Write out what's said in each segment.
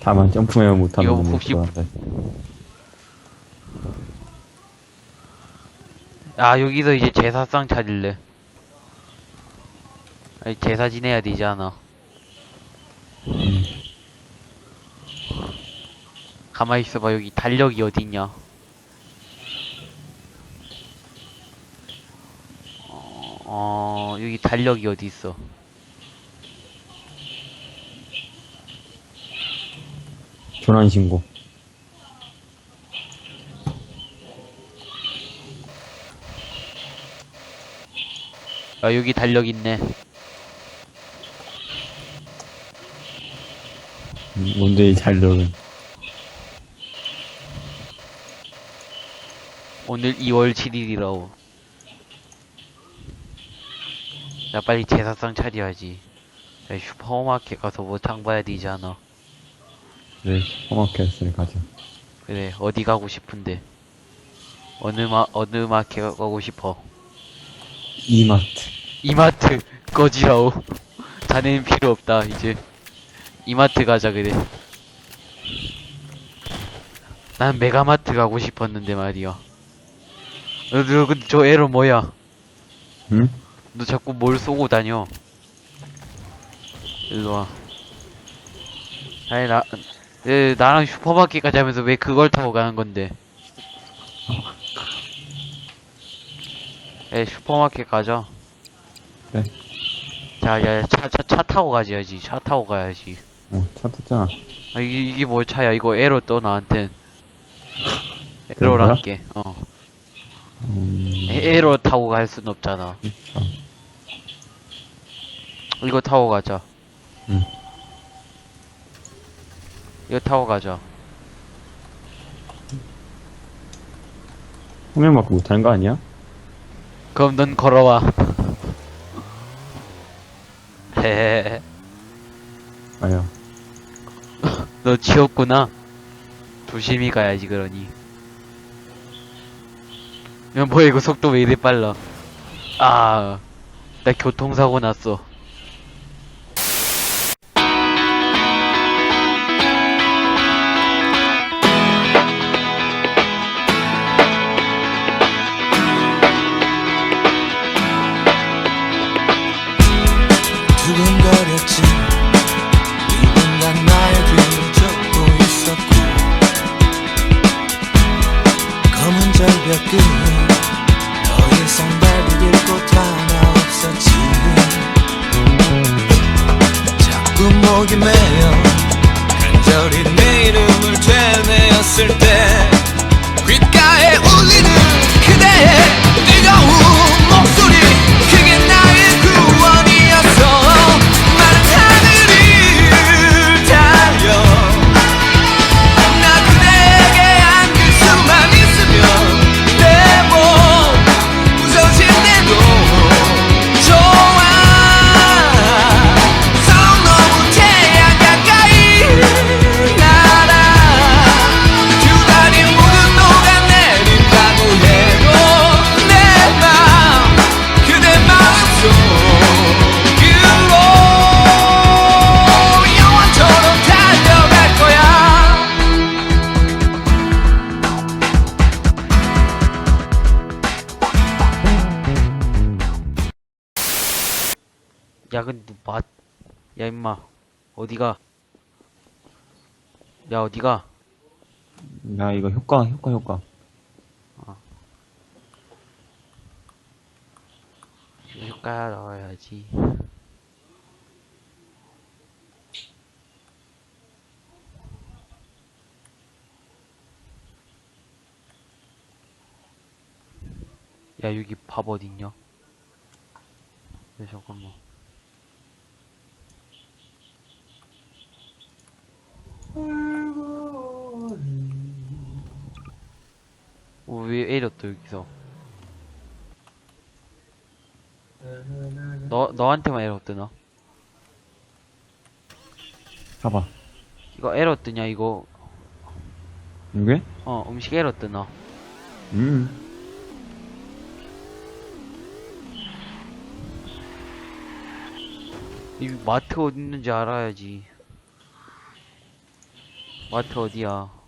다만 점프면 못하는 이거 놈이 혹시-. 아 여기서 이제 제사상 차릴래 아니 제사 지내야 되지 않아 음. 가만히 있어봐 여기 달력이 어딨냐 어, 어 여기 달력이 어디 있어 조난 신고. 아 여기 달력 있네 음, 뭔데 이 달력은. 오늘 2월 7일이라고 나 빨리 제사상 차려야지 야, 슈퍼마켓 가서 뭐 장 봐야 되지 않아 그래, 슈퍼마켓을 가자. 그래 어디 가고 싶은데? 어느 마 어느 마켓 가고 싶어? 이마트. 이마트 꺼지라오. 자네는 필요 없다 이제. 이마트 가자 그래. 난 메가마트 가고 싶었는데 말이야. 너, 너 근데 저 에러 뭐야? 응? 너 자꾸 뭘 쏘고 다녀? 일로 와. 아니 나 에, 나랑 슈퍼마켓 가자면서 왜 그걸 타고 가는 건데 에 슈퍼마켓 가자 그래. 자, 야, 차, 차, 차 타고 가야지. 차 타고 가야지. 어, 차 탔잖아. 아, 이게, 이게 뭘 차야? 이거 에러 떠, 나한텐. 거야? 에러랄게, 어. 음, 에, 에러 타고 갈 순 없잖아. 참. 이거 타고 가자. 응. 이거 타고 가자. 화면밖에 못하는 거 아니야? 그럼 넌 걸어와. 헤헤헤. 아야. 너 지었구나. 조심히 가야지, 그러니. 야, 뭐야, 이거 속도 왜 이리 빨라. 아, 나 교통사고 났어. 목이 메어 간절히 내 이름을 되뇌었을 때 맛, 야, 임마. 어디가? 야, 어디가? 야, 이거 효과, 효과, 효과. 효과 넣어야지. 야, 여기 밥 어딨냐? 야, 잠깐만. 왜 이랬어, 여기서? 너, 너한테만 에러 뜨나? 봐봐. 이거 에러 뜨냐, 이거? 이게? 어, 음식 에러 뜨나? 음. 이 마트 어디 있는지 알아야지. 마트 어디야?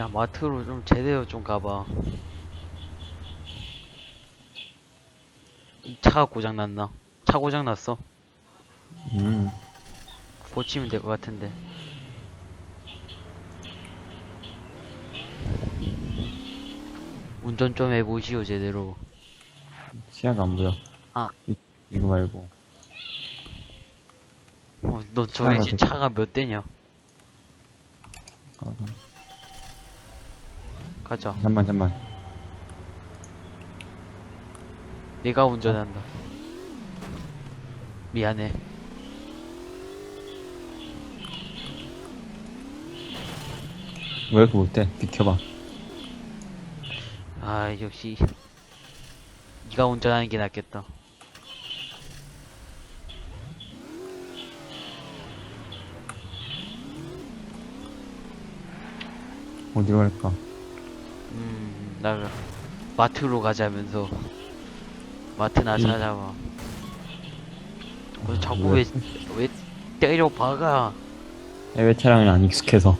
야, 마트로 좀 제대로 좀 가봐. 이 차가 고장 났나? 차 고장 났어? 음. 고치면 될 것 같은데. 운전 좀 해보시오, 제대로. 시야가 안 보여. 아. 이, 이거 말고. 어, 너 저기 차가 집 됐다. 차가 몇 대냐? 어, 가자. 잠만, 잠만. 내가 운전한다. 미안해. 왜 이렇게 못해? 비켜봐. 아, 역시. 네가 운전하는 게 낫겠다. 어디로 갈까? 음, 나 마트로 가자면서. 마트나 음. 찾아봐. 너 자꾸 왜? 왜, 왜 때려 박아? 해외 차량이 안 익숙해서.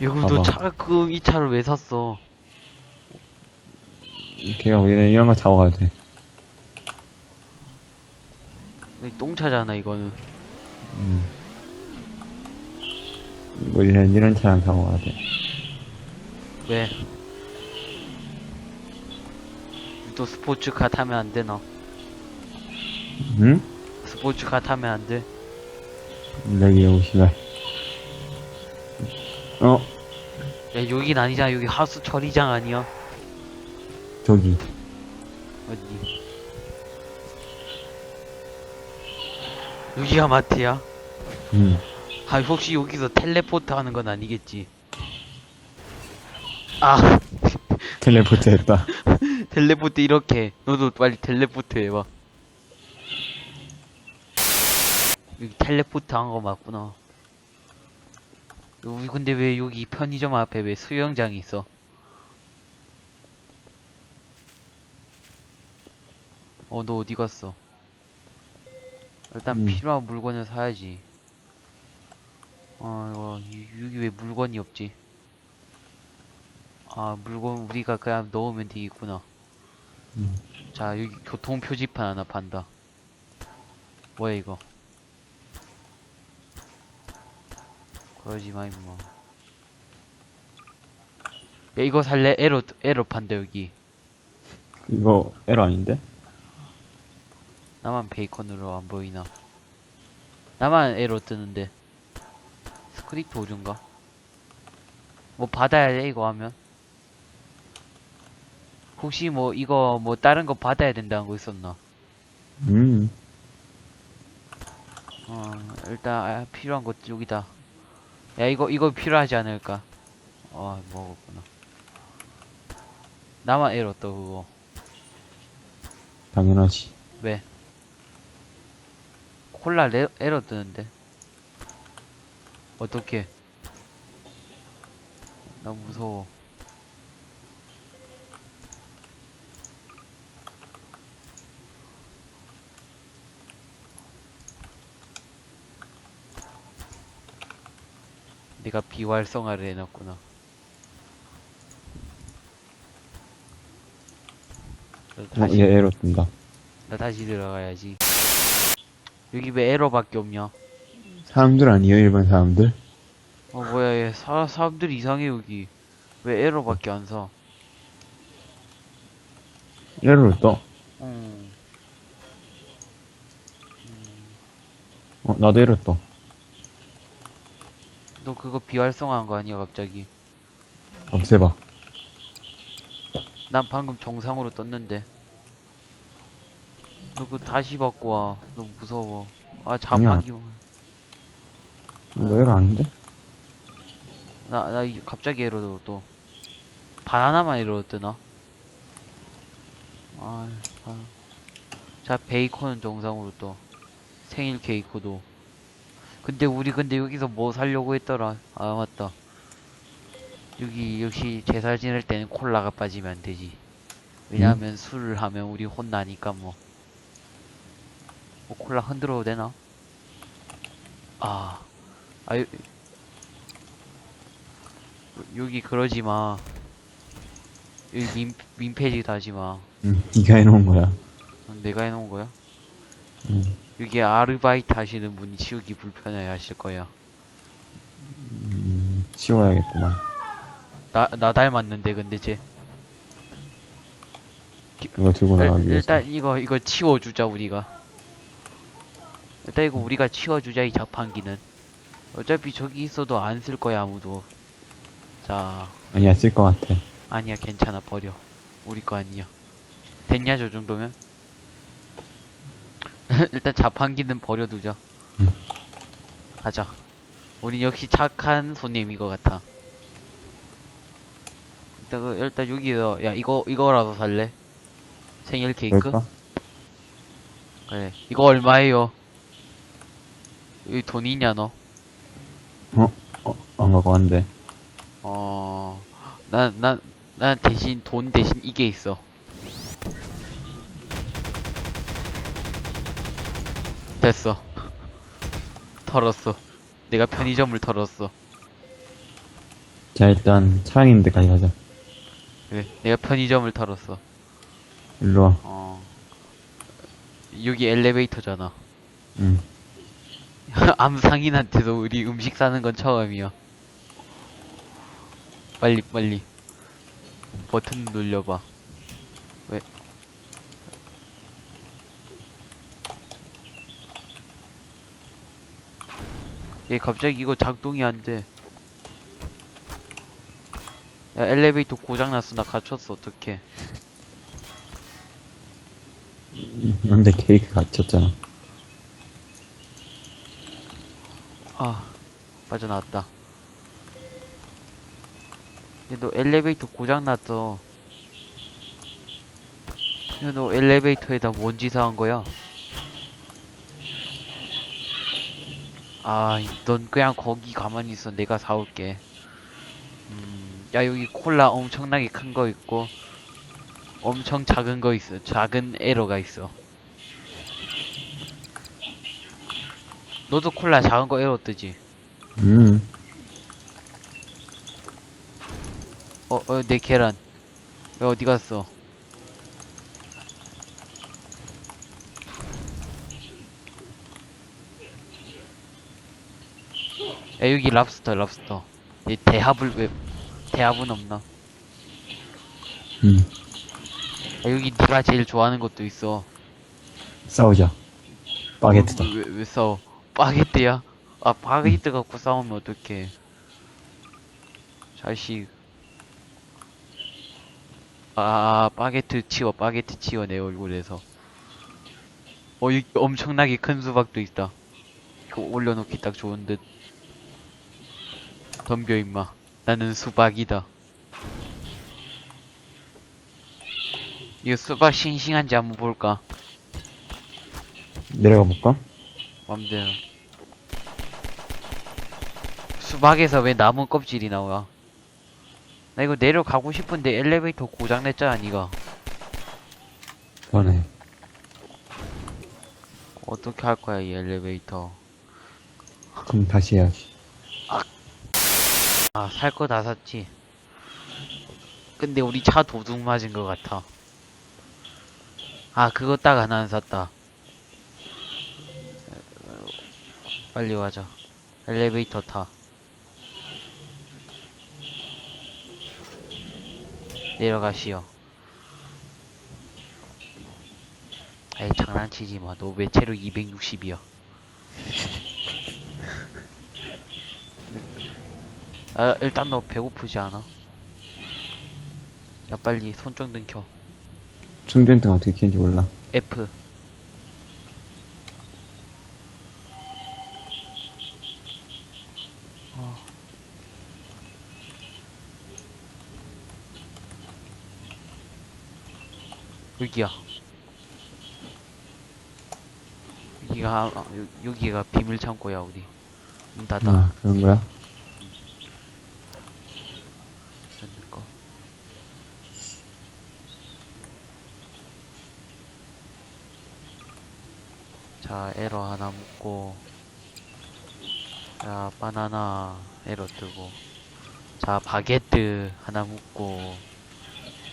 이거 너 봐봐. 차, 그, 이 차를 왜 샀어? 걔가 우리는 이런 거 타고 가야 돼. 이거 똥차잖아, 이거는. 음. 우리는 이런 차량 타고 가야 돼. 왜? 또 스포츠카 타면 안 되나? 응? 스포츠카 타면 안 돼? 내기 오시발. 어, 야, 여긴 아니잖아. 여기 하수 처리장 아니야? 저기. 어디? 여기가 마트야? 음. 아, 혹시 여기서 텔레포트 하는 건 아니겠지? 아, 텔레포트 했다. 텔레포트 이렇게. 너도 빨리 텔레포트 해봐. 여기 텔레포트 한 거 맞구나. 여기 근데 왜 여기 편의점 앞에 왜 수영장이 있어? 어, 너 어디 갔어? 일단 음. 필요한 물건을 사야지. 아, 이거, 이- 여기 왜 물건이 없지? 아, 물건 우리가 그냥 넣으면 되겠구나. 음. 자, 여기 교통 표지판 하나 판다. 뭐야, 이거? 그러지 마, 임마. 야, 이거 살래? 에러, 에러 판다, 여기. 이거 에러 아닌데? 나만 베이컨으로 안 보이나? 나만 에러 뜨는데. 스크립트 오류인가? 뭐 받아야 돼, 이거 하면? 혹시 뭐, 이거 뭐 다른 거 받아야 된다는 거 있었나? 음. 어, 일단, 아, 필요한 것 여기다. 야, 이거, 이거 필요하지 않을까? 어, 먹었구나. 나만 에러 떠, 그거. 당연하지. 왜? 콜라 레, 에러 뜨는데. 어떻게? 나 무서워. 내가 비활성화를 해놨구나. 나 어, 다시, 얘 에러 뜬다. 나 다시 들어가야지. 여기 왜 에러밖에 없냐? 사람들 아니에요, 일반 사람들? 어 뭐야 얘 사, 사람들 이상해 여기 왜 에러밖에 안 사? 에러를 떠. 어. 어, 나도 에러 떠. 너 그거 비활성화한 거 아니야 갑자기? 없애봐. 난 방금 정상으로 떴는데. 너 그거 다시 바꿔 와. 너무 무서워. 아 자막이 이거 에러 아닌데? 나나 이- 갑자기 에러도 또 바나나만 에러 뜨나? 아, 아. 자 베이컨은 정상으로 또 생일 케이크도. 근데 우리 근데 여기서 뭐 살려고 했더라? 아 맞다. 여기 역시 제사 지낼 때는 콜라가 빠지면 안 되지. 왜냐하면 술을 하면 우리 혼나니까 뭐. 뭐 콜라 흔들어도 되나? 아, 아유, 여기 그러지 마. 여기 민, 민폐짓 하지 마. 응, 니가 해놓은 거야. 어, 내가 해놓은 거야? 응. 여기 아르바이트 하시는 분이 치우기 불편해 하실 거야. 음, 치워야겠구만. 나, 나 닮았는데, 근데 쟤. 이거 들고 일- 나가기 위해서. 일단 이거, 이거 치워주자, 우리가. 일단 이거 우리가 치워주자, 이 자판기는. 어차피 저기 있어도 안 쓸 거야, 아무도. 자, 아니야, 쓸 것 같아. 아니야, 괜찮아, 버려. 우리 거 아니야. 됐냐, 저 정도면? 일단 자판기는 버려두자. 응. 가자. 우리 역시 착한 손님인 것 같아. 일단, 그- 일단 여기서, 야, 이거, 이거라도 살래? 생일 케이크? 그럴까? 그래. 이거 얼마예요? 여기 돈 있냐, 너? 어, 안 갖고 왔는데. 어, 난, 난, 난 대신, 돈 대신 이게 있어. 됐어. 털었어. 내가 편의점을 털었어. 자, 일단 차량 있는 데까지 가자. 그래, 내가 편의점을 털었어. 일로 와. 어. 여기 엘리베이터잖아. 응. 암상인한테도 우리 음식 사는 건 처음이야. 빨리, 빨리. 버튼 눌려봐. 얘 갑자기 이거 작동이 안 돼. 야, 엘리베이터 고장났어. 나 갇혔어. 어떡해. 근데 케이크 갇혔잖아. 아, 빠져나왔다. 얘 너 엘리베이터 고장났어. 야, 너 엘리베이터에다 뭔 짓을 거야? 아, 넌 그냥 거기 가만히 있어. 내가 사올게. 음, 야, 여기 콜라 엄청나게 큰 거 있고, 엄청 작은 거 있어. 작은 에러가 있어. 너도 콜라 작은 거 에러 뜨지? 음. 어, 어, 내 계란. 야, 어디 갔어? 야, 여기 랍스터, 랍스터. 이 대합을 왜, 대합은 없나? 음. 야, 여기 네가 제일 좋아하는 것도 있어. 싸우자. 바게트다. 어, 왜, 왜 싸워? 바게트야? 아, 바게트 갖고 싸우면 어떡해. 자식. 아, 바게트 치워, 바게트 치워, 내 얼굴에서. 어, 여기 엄청나게 큰 수박도 있다. 이거 올려놓기 딱 좋은 듯. 덤벼, 임마. 나는 수박이다. 이거 수박 싱싱한지 한번 볼까? 내려가 볼까? 맘대로. 수박에서 왜 나무 껍질이 나와? 나 이거 내려가고 싶은데 엘리베이터 고장냈잖아, 니가. 그러네. 어떻게 할 거야, 이 엘리베이터. 그럼 다시 해야지. 아, 살 거 다 샀지. 근데 우리 차 도둑 맞은 것 같아. 아, 그거 딱 하나 안 샀다. 빨리 가자. 엘리베이터 타. 내려가시오. 에이, 장난치지 마. 너왜 체력 260이야? 아, 일단 너 배고프지 않아? 야, 빨리 손정등 켜. 충전등 어떻게 키는지 몰라. F. 어. 여기야. 여기가, 아, 여- 여기가 비밀 창고야, 우리. 문 닫아. 아, 그런 거야? 찾는 거. 자 에러 하나 묶고 자 바나나 에러 뜨고 자 바게트 하나 묶고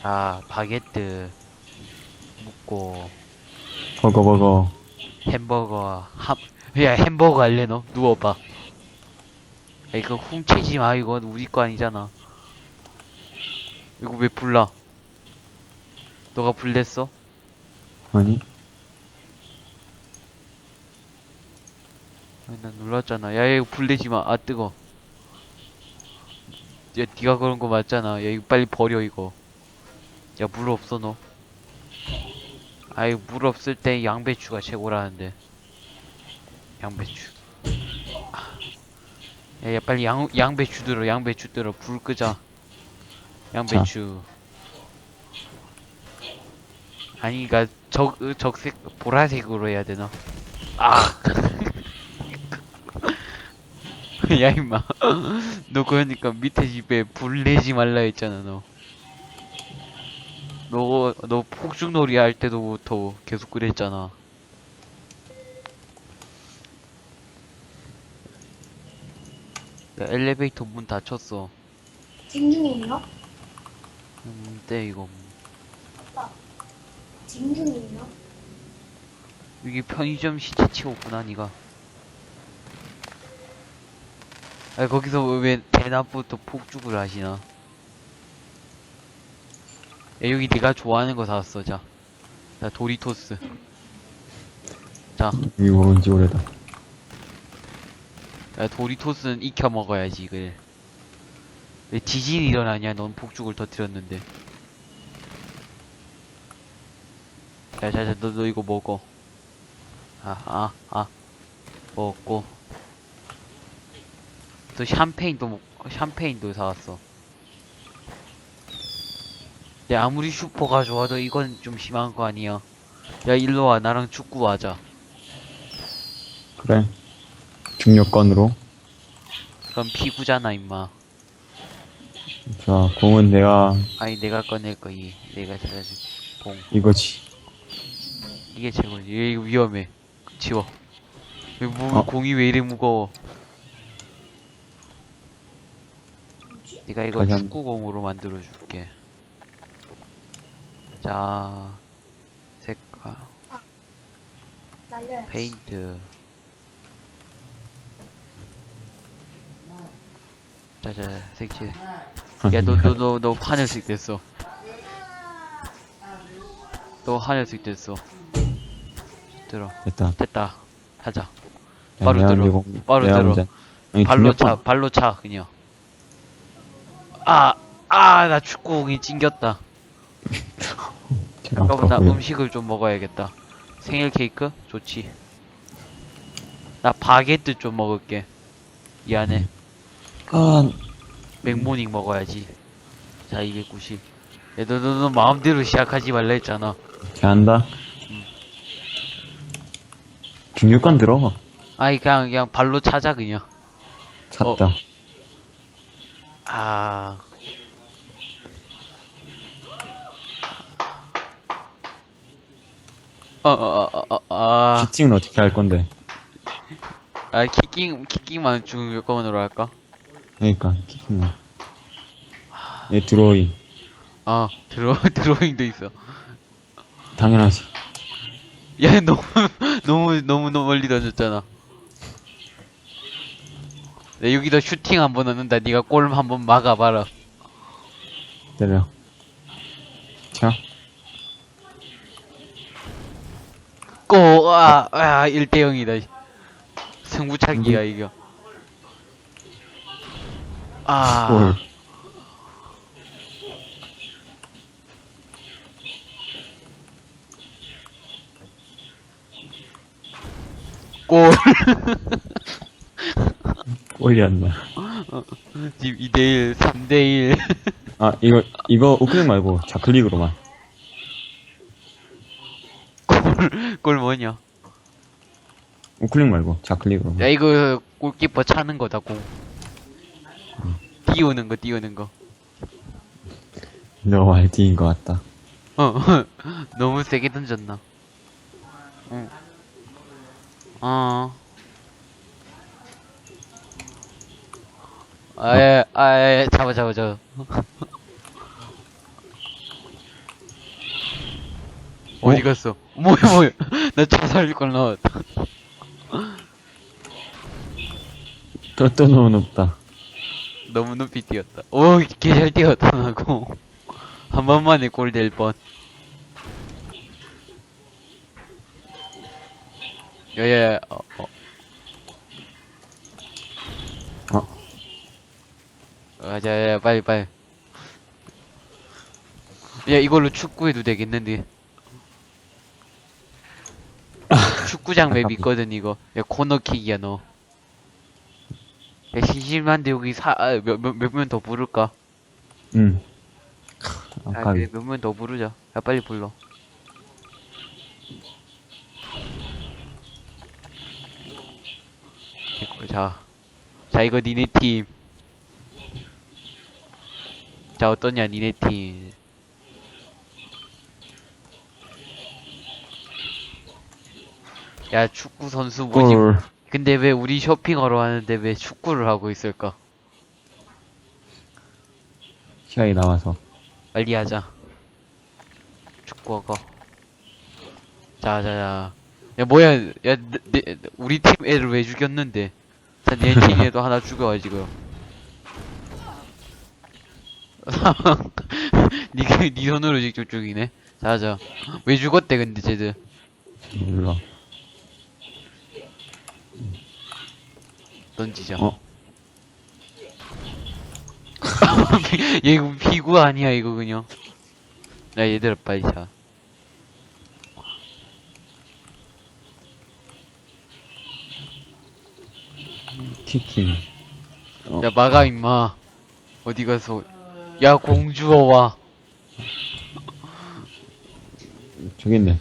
자 바게트 묶고. 버거 버거. 햄버거 함, 야 햄버거 할래 너? 누워봐. 야 이거 훔치지 마 이건 우리 거 아니잖아. 이거 왜 불나 너가 불냈어? 아니 난 눌렀잖아. 야 이거 불내지 마 아 뜨거. 야 니가 그런 거 맞잖아. 야 이거 빨리 버려 이거. 야 물 없어 너. 아이 물 없을 때 양배추가 최고라는데. 양배추. 야, 야 빨리 양, 양배추 들어 양배추 들어. 불 끄자. 양배추. 아니 그니까 적, 적색 보라색으로 해야 되나? 아 야 임마 너 그러니까 밑에 집에 불 내지 말라 했잖아 너 너, 너 폭죽놀이 할 때도부터 계속 그랬잖아. 야, 엘리베이터 문 닫혔어. 징중이에요? 음, 때 이거. 징중이에요? 여기 편의점 시체 치웠구나, 니가. 아, 거기서 왜 대낮부터 폭죽을 하시나? 야, 여기 내가 좋아하는 거 사왔어, 자. 자, 도리토스. 자, 이거 온지 오래다 야, 도리토스는 익혀 먹어야지, 이걸. 왜 지진이 일어나냐, 넌 폭죽을 터뜨렸는데. 야, 자, 자, 너, 너 이거 먹어. 아, 아, 아. 먹었고. 또 샴페인도 먹, 샴페인도 사왔어. 야, 아무리 슈퍼가 좋아도 이건 좀 심한 거 아니야. 야, 일로 와, 나랑 축구 하자. 그래. 중력권으로. 그럼 피구잖아, 임마. 자 공은 내가 아니 내가 꺼낼 거이 내가 찾아줄 공. 이거지. 이게 최고지. 얘 이거 위험해. 지워. 왜 무, 어? 공이 왜 이래 무거워 내가 이거 가장- 축구공으로 만들어 줄게. 자 색깔. 날려요. 페인트. 자자 색칠 야 너 너 너 너 하늘색 됐어. 너 하늘색 됐어. 들어. 됐다. 됐다. 하자. 야, 바로 들어. 바로 들어. 발로 차 발로 차 그냥 아 아 나 축구공이 찡겼다. 제가 그럼 나 아까 음식을 좀 먹어야겠다. 생일 케이크? 좋지. 나 바게트 좀 먹을게. 이 안에. 아 맥모닝 먹어야지. 자 290 야, 너, 너, 너 마음대로 시작하지 말라 했잖아. 잘한다. 중력권 들어. 아니 그냥 그냥 발로 차자 그냥. 찼다 아 어, 어, 어, 어, 아, 피팅은 어떻게 할 건데 아, 키킹, 키킹만 중력권으로 할까? 그러니까 피팅은 얘 드로잉 아, 드로, 드로잉도 있어. 당연하지 야, 너무, 너무, 너무, 너무 멀리 던졌잖아. 내 여기다 슈팅 한 번 넣는다. 네가 골 한 번 막아봐라. 때려 자 꼬, 아, 아, 1대 0이다. 승부차기야, 이거. 아, 골. 골. 골이 안 나. 지금 2대1, 3대1. 아, 이거, 이거 우클릭 말고 좌클릭으로만. 골, 골 뭐냐? 우클릭 말고 좌클릭으로만. 야, 이거 골키퍼 차는 거다, 공. 띄우는 거, 띄우는 거. 너 알디인 것 같다. 어, 너무 세게 던졌나? 응. 어. 아예 아예 잡아 잡아 잡아. 어디 갔어? 뭐야 뭐야? 나 자살일 걸 나왔다. 또, 또 너무 높다. 너무 높이 뛰었다. 오, 개잘 뛰었다 나고. 한 번만에 골 될 뻔. 야야야, 어, 어. 어. 아, 자, 야, 빨리, 빨리. 야, 이걸로 축구해도 되겠는데. 축구장 맵. 있거든, 이거. 야, 코너킥이야, 너. 야, 심심한데 여기 사, 아, 몇, 몇, 몇명 더 부를까? 응. 아, 그래, 몇명 더 부르자. 야, 빨리 불러. 자. 자, 이거 니네 팀. 자, 어떠냐, 니네 팀. 야, 축구 선수 뭐지? 골. 근데 왜 우리 쇼핑하러 왔는데 왜 축구를 하고 있을까? 시간이 남아서. 빨리 하자. 축구하고. 자, 자, 자. 야, 뭐야, 야, 내, 내, 우리 팀 애를 왜 죽였는데? 자, 내 팀 애도 하나 죽여와, 지금. 니가, 니 손으로 직접 죽이네? 자, 자. 왜 죽었대, 근데 쟤들? 몰라. 던지자. 어? 얘 이거 피구 아니야, 이거 그냥. 야, 얘들아, 빨리 자. 키킹. 어. 야 막아 임마 어디 가서 야 공주어 와 저기 있네.